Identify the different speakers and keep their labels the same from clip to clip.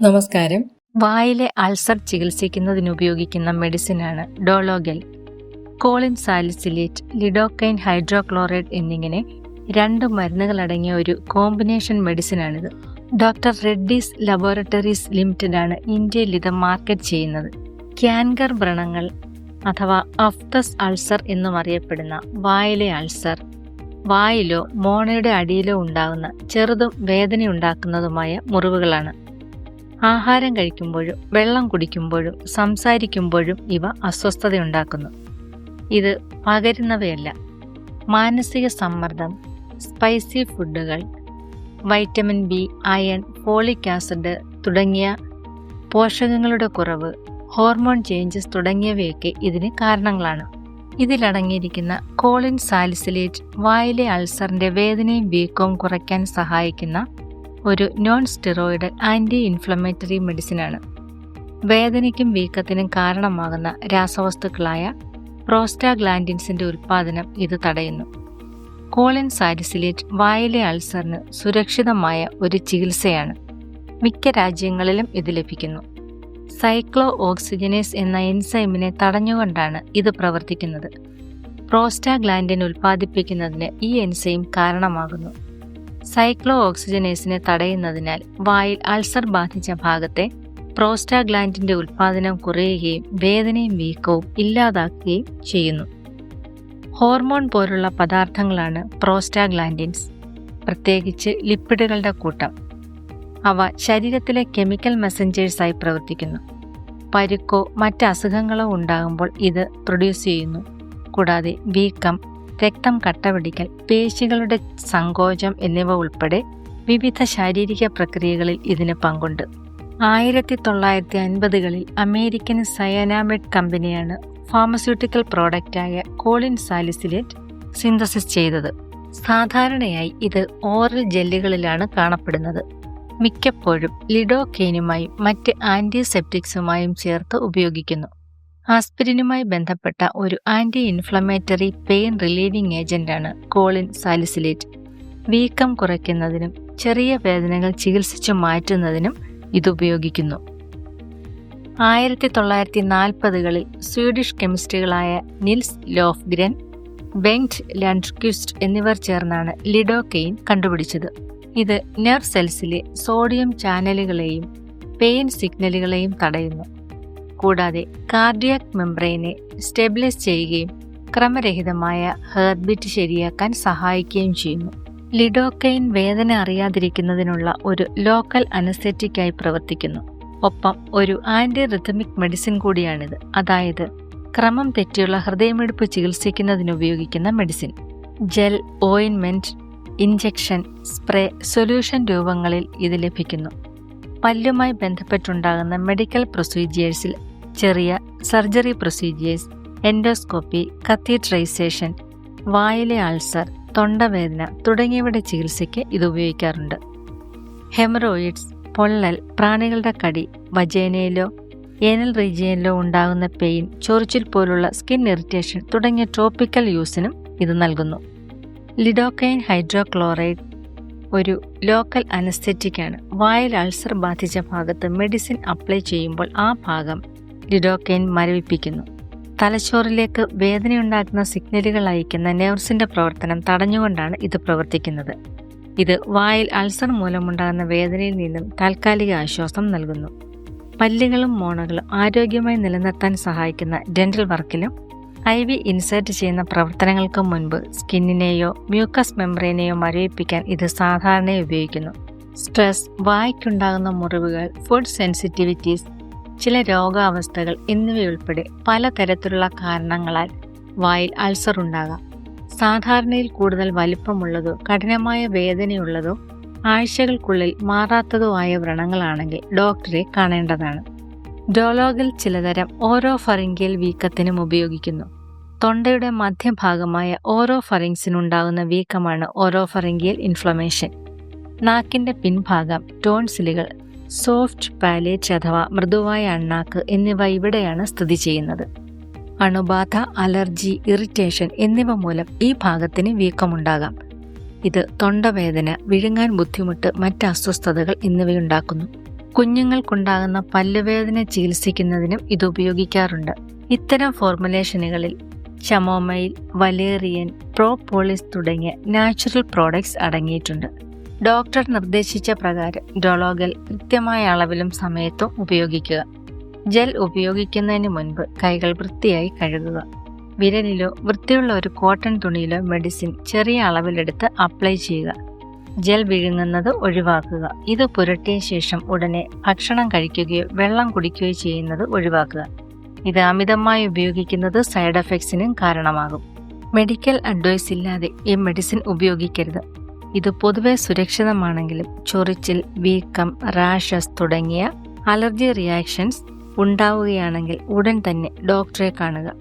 Speaker 1: നമസ്കാരം.
Speaker 2: വായിലെ അൾസർ ചികിത്സിക്കുന്നതിന് ഉപയോഗിക്കുന്ന മെഡിസിനാണ് Dologel. Choline salicylate lidocaine hydrochloride എന്നിങ്ങനെ രണ്ട് മരുന്നുകളടങ്ങിയ ഒരു കോമ്പിനേഷൻ മെഡിസിനാണിത്. ഡോക്ടർ റെഡ്ഡീസ് ലബോറട്ടറീസ് ലിമിറ്റഡ് ആണ് ഇന്ത്യയിൽ ഇത് മാർക്കറ്റ് ചെയ്യുന്നത്. ക്യാൻകർ വ്രണങ്ങൾ അഥവാ അഫ്തസ് അൾസർ എന്നും അറിയപ്പെടുന്ന വായിലെ അൾസർ വായിലോ മോണയുടെ അടിയിലോ ഉണ്ടാകുന്ന ചെറുതും വേദനയുണ്ടാക്കുന്നതുമായ മുറിവുകളാണ്. ആഹാരം കഴിക്കുമ്പോഴും വെള്ളം കുടിക്കുമ്പോഴും സംസാരിക്കുമ്പോഴും ഇവ അസ്വസ്ഥതയുണ്ടാക്കുന്നു. ഇത് പകരുന്നവയല്ല. മാനസിക സമ്മർദ്ദം സ്പൈസി ഫുഡുകൾ vitamin B iron folic acid തുടങ്ങിയ പോഷകങ്ങളുടെ കുറവ് ഹോർമോൺ ചേഞ്ചസ് തുടങ്ങിയവയൊക്കെ ഇതിന് കാരണങ്ങളാണ്. ഇതിലടങ്ങിയിരിക്കുന്ന കോളിൻ സാലിസിലേറ്റ് വായിലെ അൾസറിന്റെ വേദനയും വീക്കവും കുറയ്ക്കാൻ സഹായിക്കുന്ന ഒരു നോൺ സ്റ്റിറോയിഡ് ആന്റി ഇൻഫ്ലമേറ്ററി മെഡിസിനാണ് വേദനയ്ക്കും വീക്കത്തിനും കാരണമാകുന്ന രാസവസ്തുക്കളായ പ്രോസ്റ്റാഗ്ലാൻഡിൻസിന്റെ ഉൽപ്പാദനം ഇത് തടയുന്നു. കോളിൻ സാരിസിലേറ്റ് വായിലെ അൾസറിന് സുരക്ഷിതമായ ഒരു ചികിത്സയാണ് മിക്ക രാജ്യങ്ങളിലും ഇത് ലഭിക്കുന്നു. സൈക്ലോ ഓക്സിജനേസ് എന്ന എൻസൈമിനെ തടഞ്ഞുകൊണ്ടാണ് ഇത് പ്രവർത്തിക്കുന്നത്. പ്രോസ്റ്റാഗ്ലാൻഡിൻ ഉൽപ്പാദിപ്പിക്കുന്നതിന് ഈ എൻസൈം കാരണമാകുന്നു. സൈക്ലോ ഓക്സിജനേസിനെ തടയുന്നതിനാൽ വായിൽ അൾസർ ബാധിച്ച ഭാഗത്തെ പ്രോസ്റ്റാഗ്ലാൻഡിന്റെ ഉൽപ്പാദനം കുറയുകയും വേദനയും വീക്കവും ഇല്ലാതാക്കുകയും ചെയ്യുന്നു. ഹോർമോൺ പോലുള്ള പദാർത്ഥങ്ങളാണ് പ്രോസ്റ്റാഗ്ലാൻഡിൻസ്. പ്രത്യേകിച്ച് ലിപ്പിഡുകളുടെ കൂട്ടം. അവ ശരീരത്തിലെ കെമിക്കൽ മെസ്സഞ്ചേഴ്സായി പ്രവർത്തിക്കുന്നു. പരുക്കോ മറ്റ് അസുഖങ്ങളോ ഉണ്ടാകുമ്പോൾ ഇത് പ്രൊഡ്യൂസ് ചെയ്യുന്നു. കൂടാതെ വീക്കം രക്തം കട്ടപിടിക്കൽ പേശികളുടെ സങ്കോചം എന്നിവ ഉൾപ്പെടെ വിവിധ ശാരീരിക പ്രക്രിയകളിൽ ഇതിന് പങ്കുണ്ട്. ആയിരത്തി തൊള്ളായിരത്തി അൻപതുകളിൽ അമേരിക്കൻ സയനാമെഡ് കമ്പനിയാണ് ഫാർമസ്യൂട്ടിക്കൽ പ്രോഡക്റ്റായ കോളിൻ സാലിസിലേറ്റ് സിന്തസിസ് ചെയ്തത്. സാധാരണയായി ഇത് ഓറൽ ജെല്ലുകളിലാണ് കാണപ്പെടുന്നത്. മിക്കപ്പോഴും ലിഡോക്കെയിനുമായും മറ്റ് ആന്റിസെപ്റ്റിക്സുമായും ചേർത്ത് ഉപയോഗിക്കുന്നു. ആസ്പിരിനുമായി ബന്ധപ്പെട്ട ഒരു ആന്റി ഇൻഫ്ലമേറ്ററി പെയിൻ റിലീവിംഗ് ഏജന്റാണ് കോളിൻ സാലിസിലേറ്റ്. വീക്കം കുറയ്ക്കുന്നതിനും ചെറിയ വേദനകൾ ചികിത്സിച്ചു മാറ്റുന്നതിനും ഇത് ഉപയോഗിക്കുന്നു. ആയിരത്തി തൊള്ളായിരത്തി നാൽപ്പതുകളിൽ സ്വീഡിഷ് കെമിസ്റ്റുകളായ നിൽസ് ലോഫ്ഗ്രൻ ബെങ്റ്റ് ലൻഡ്ക്വിസ്റ്റ് എന്നിവർ ചേർന്നാണ് ലിഡോക്കെയിൻ കണ്ടുപിടിച്ചത്. ഇത് നെർവ് സെൽസിലെ സോഡിയം ചാനലുകളെയും പെയിൻ സിഗ്നലുകളെയും തടയുന്നു. കൂടാതെ കാർഡിയാക് മെംബ്രെയിനെ സ്റ്റെബിലൈസ് ചെയ്യുകയും ക്രമരഹിതമായ ഹേർട്ട് ബീറ്റ് ശരിയാക്കാൻ സഹായിക്കുകയും ചെയ്യുന്നു. ലിഡോക്കൈൻ വേദന അറിയാതിരിക്കുന്നതിനുള്ള ഒരു ലോക്കൽ അനസ്തെറ്റിക്കായി പ്രവർത്തിക്കുന്നു. ഒപ്പം ഒരു ആന്റി റിഥമിക് മെഡിസിൻ കൂടിയാണിത്. അതായത് ക്രമം തെറ്റിയുള്ള ഹൃദയമിടിപ്പ് ചികിത്സിക്കുന്നതിന് ഉപയോഗിക്കുന്ന മെഡിസിൻ. ജെൽ ഓയിൻമെന്റ് ഇഞ്ചക്ഷൻ സ്പ്രേ സൊല്യൂഷൻ രൂപങ്ങളിൽ ഇത് ലഭിക്കുന്നു. പല്ലുമായി ബന്ധപ്പെട്ടുണ്ടാകുന്ന മെഡിക്കൽ പ്രൊസീജിയേഴ്സിൽ ചെറിയ സർജറി പ്രൊസീജിയേഴ്സ് എൻഡോസ്കോപ്പി കത്തീട്രൈസേഷൻ വായിലെ അൾസർ തൊണ്ടവേദന തുടങ്ങിയവയുടെ ചികിത്സയ്ക്ക് ഇത് ഉപയോഗിക്കാറുണ്ട്. ഹെമറോയിഡ്സ് പൊള്ളൽ പ്രാണികളുടെ കടി വജേനയിലോ ഏനൽ റീജിയനിലോ ഉണ്ടാകുന്ന പെയിൻ ചൊറിച്ചിൽ പോലുള്ള സ്കിൻ ഇറിറ്റേഷൻ തുടങ്ങിയ ട്രോപ്പിക്കൽ യൂസിനും ഇത് നൽകുന്നു. ലിഡോക്കൈൻ ഹൈഡ്രോക്ലോറൈഡ് ഒരു ലോക്കൽ അനസ്തെറ്റിക്കാണ് വായിൽ അൾസർ ബാധിച്ച ഭാഗത്ത് മെഡിസിൻ അപ്ലൈ ചെയ്യുമ്പോൾ ആ ഭാഗം ലിഡോക്കൈൻ മരവിപ്പിക്കുന്നു. തലച്ചോറിലേക്ക് വേദനയുണ്ടാക്കുന്ന സിഗ്നലുകൾ അയക്കുന്ന നെർവ്സിന്റെ പ്രവർത്തനം തടഞ്ഞുകൊണ്ടാണ് ഇത് പ്രവർത്തിക്കുന്നത്. ഇത് വായിൽ അൾസർ മൂലമുണ്ടാകുന്ന വേദനയിൽ നിന്നും താൽക്കാലിക ആശ്വാസം നൽകുന്നു. പല്ലുകളും മോണകളും ആരോഗ്യമായി നിലനിർത്താൻ സഹായിക്കുന്ന ഡെന്റൽ വർക്കിലും ഐ വി ഇൻസേർട്ട് ചെയ്യുന്ന പ്രവർത്തനങ്ങൾക്ക് മുൻപ് സ്കിന്നിനെയോ മ്യൂക്കസ് മെംബ്രെയിനെയോ മരവിപ്പിക്കാൻ ഇത് സാധാരണയായി ഉപയോഗിക്കുന്നു. സ്ട്രെസ് വായ്ക്കുണ്ടാകുന്ന മുറിവുകൾ ഫുഡ് സെൻസിറ്റിവിറ്റീസ് ചില രോഗാവസ്ഥകൾ എന്നിവയുൾപ്പെടെ പലതരത്തിലുള്ള കാരണങ്ങളാൽ വായിൽ അൾസർ ഉണ്ടാകാം. സാധാരണയിൽ കൂടുതൽ വലിപ്പമുള്ളതോ കഠിനമായ വേദനയുള്ളതോ ആഴ്ചകൾക്കുള്ളിൽ മാറാത്തതോ ആയ വ്രണങ്ങളാണെങ്കിൽ ഡോക്ടറെ കാണേണ്ടതാണ്. ഡോലോഗിൽ ചിലതരം ഓരോ ഫറിങ്കിയൽ വീക്കത്തിനും ഉപയോഗിക്കുന്നു. തൊണ്ടയുടെ മധ്യഭാഗമായ ഓരോ ഫറിങ്സിനുണ്ടാകുന്ന വീക്കമാണ് ഓരോ ഫറിങ്കിയൽ ഇൻഫ്ലമേഷൻ. നാക്കിന്റെ പിൻഭാഗം ടോൺസിലുകൾ സോഫ്റ്റ് പാലേറ്റ് അഥവാ മൃദുവായ അണ്ണാക്ക് എന്നിവ ഇവിടെയാണ് സ്ഥിതി ചെയ്യുന്നത്. അണുബാധ അലർജി ഇറിറ്റേഷൻ എന്നിവ മൂലം ഈ ഭാഗത്തിന് വീക്കമുണ്ടാകാം. ഇത് തൊണ്ടവേദന വിഴുങ്ങാൻ ബുദ്ധിമുട്ട് മറ്റ് അസ്വസ്ഥതകൾ എന്നിവയുണ്ടാക്കുന്നു. കുഞ്ഞുങ്ങൾക്കുണ്ടാകുന്ന പല്ലുവേദന ചികിത്സിക്കുന്നതിനും ഇത് ഉപയോഗിക്കാറുണ്ട്. ഇത്തരം ഫോർമുലേഷനുകളിൽ ചമോമൈൽ വലേറിയൻ പ്രോപോളിസ് തുടങ്ങിയ നാച്ചുറൽ പ്രോഡക്ട്സ് അടങ്ങിയിട്ടുണ്ട്. ഡോക്ടർ നിർദ്ദേശിച്ച പ്രകാരം ഡൊളോഗൽ കൃത്യമായ അളവിലും സമയത്തും ഉപയോഗിക്കുക. ജെൽ ഉപയോഗിക്കുന്നതിന് മുൻപ് കൈകൾ വൃത്തിയായി കഴുകുക. വിരലിലോ വൃത്തിയുള്ള ഒരു കോട്ടൺ തുണിയിലോ മെഡിസിൻ ചെറിയ അളവിലെടുത്ത് അപ്ലൈ ചെയ്യുക. ജെൽ വിഴുങ്ങുന്നത് ഒഴിവാക്കുക. ഇത് പുരട്ടിയ ശേഷം ഉടനെ ഭക്ഷണം കഴിക്കുകയോ വെള്ളം കുടിക്കുകയോ ചെയ്യുന്നത് ഒഴിവാക്കുക. ഇത് അമിതമായി ഉപയോഗിക്കുന്നത് സൈഡ് എഫക്ട്സിനും കാരണമാകും. മെഡിക്കൽ അഡ്വൈസ് ഇല്ലാതെ ഈ മെഡിസിൻ ഉപയോഗിക്കരുത്. ഇത് പൊതുവെ സുരക്ഷിതമാണെങ്കിലും ചൊറിച്ചിൽ വീക്കം റാഷസ് തുടങ്ങിയ അലർജി റിയാക്ഷൻസ് ഉണ്ടാവുകയാണെങ്കിൽ ഉടൻ തന്നെ ഡോക്ടറെ കാണുക.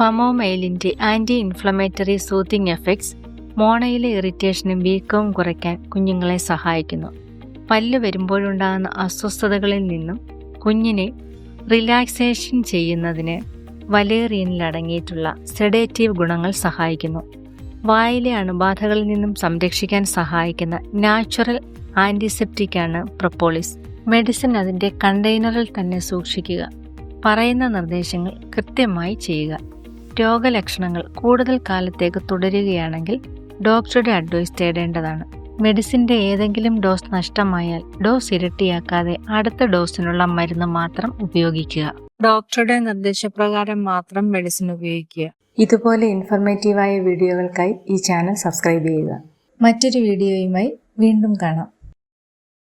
Speaker 2: പമോമൈലിന്റെ ആന്റി ഇൻഫ്ലമേറ്ററി സൂത്തിങ് എഫക്ട്സ് മോണയിലെ ഇറിറ്റേഷനും വീക്കവും കുറയ്ക്കാൻ കുഞ്ഞുങ്ങളെ സഹായിക്കുന്നു. പല്ല് വരുമ്പോഴുണ്ടാകുന്ന അസ്വസ്ഥതകളിൽ നിന്നും കുഞ്ഞിനെ റിലാക്സേഷൻ ചെയ്യുന്നതിന് വലേറിയനിൽ അടങ്ങിയിട്ടുള്ള സെഡേറ്റീവ് ഗുണങ്ങൾ സഹായിക്കുന്നു. വായിലെ അണുബാധകളിൽ നിന്നും സംരക്ഷിക്കാൻ സഹായിക്കുന്ന നാച്ചുറൽ ആന്റിസെപ്റ്റിക്കാണ് പ്രൊപ്പോളിസ്. മെഡിസിൻ അതിന്റെ കണ്ടെയ്നറിൽ തന്നെ സൂക്ഷിക്കുക. പറയുന്ന നിർദ്ദേശങ്ങൾ കൃത്യമായി ചെയ്യുക. രോഗലക്ഷണങ്ങൾ കൂടുതൽ കാലത്തേക്ക് തുടരുകയാണെങ്കിൽ ഡോക്ടറുടെ അഡ്വൈസ് തേടേണ്ടതാണ്. മെഡിസിന്റെ ഏതെങ്കിലും ഡോസ് നഷ്ടമായാൽ ഡോസ് ഇരട്ടിയാക്കാതെ അടുത്ത ഡോസിനുള്ള മരുന്ന് മാത്രം ഉപയോഗിക്കുക. ഡോക്ടറുടെ നിർദ്ദേശപ്രകാരം മാത്രം മെഡിസിൻ ഉപയോഗിക്കുക. ഇതുപോലെ ഇൻഫർമേറ്റീവായ വീഡിയോകൾക്കായി ഈ ചാനൽ സബ്സ്ക്രൈബ് ചെയ്യുക. മറ്റൊരു വീഡിയോയുമായി വീണ്ടും കാണാം.